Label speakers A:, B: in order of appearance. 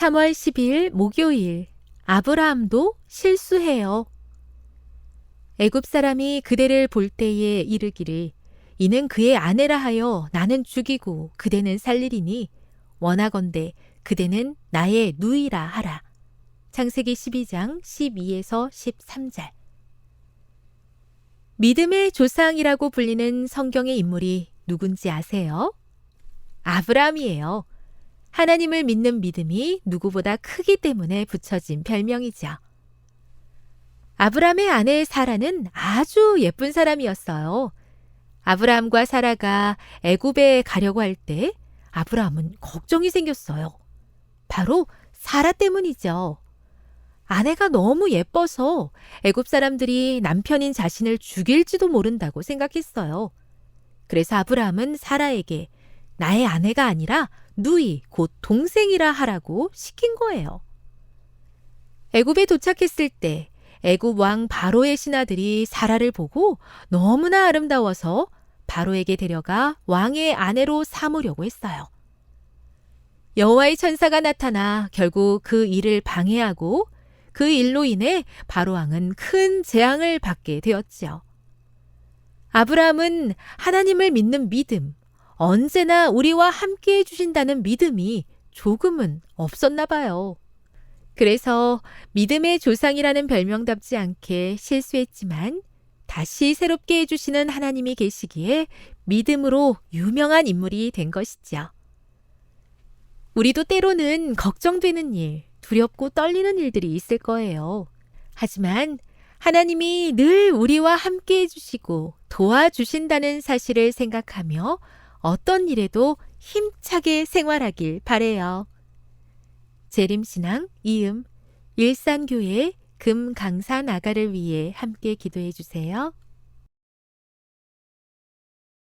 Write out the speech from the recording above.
A: 3월 10일 목요일 아브라함도 실수해요. 애굽 사람이 그대를 볼 때에 이르기를 이는 그의 아내라 하여 나는 죽이고 그대는 살리리니 원하건대 그대는 나의 누이라 하라. 창세기 12장 12에서 13절. 믿음의 조상이라고 불리는 성경의 인물이 누군지 아세요? 아브라함이에요. 하나님을 믿는 믿음이 누구보다 크기 때문에 붙여진 별명이죠. 아브라함의 아내 사라는 아주 예쁜 사람이었어요. 아브라함과 사라가 애굽에 가려고 할 때 아브라함은 걱정이 생겼어요. 바로 사라 때문이죠. 아내가 너무 예뻐서 애굽 사람들이 남편인 자신을 죽일지도 모른다고 생각했어요. 그래서 아브라함은 사라에게 나의 아내가 아니라 누이, 곧 동생이라 하라고 시킨 거예요. 애굽에 도착했을 때 애굽 왕 바로의 신하들이 사라를 보고 너무나 아름다워서 바로에게 데려가 왕의 아내로 삼으려고 했어요. 여호와의 천사가 나타나 결국 그 일을 방해하고 그 일로 인해 바로 왕은 큰 재앙을 받게 되었지요. 아브라함은 하나님을 믿는 믿음, 언제나 우리와 함께 해주신다는 믿음이 조금은 없었나 봐요. 그래서 믿음의 조상이라는 별명답지 않게 실수했지만 다시 새롭게 해주시는 하나님이 계시기에 믿음으로 유명한 인물이 된 것이지요. 우리도 때로는 걱정되는 일, 두렵고 떨리는 일들이 있을 거예요. 하지만 하나님이 늘 우리와 함께 해주시고 도와주신다는 사실을 생각하며 어떤 일에도 힘차게 생활하길 바래요. 재림신앙 이음 일산교회 금강사 나가를 위해 함께 기도해 주세요.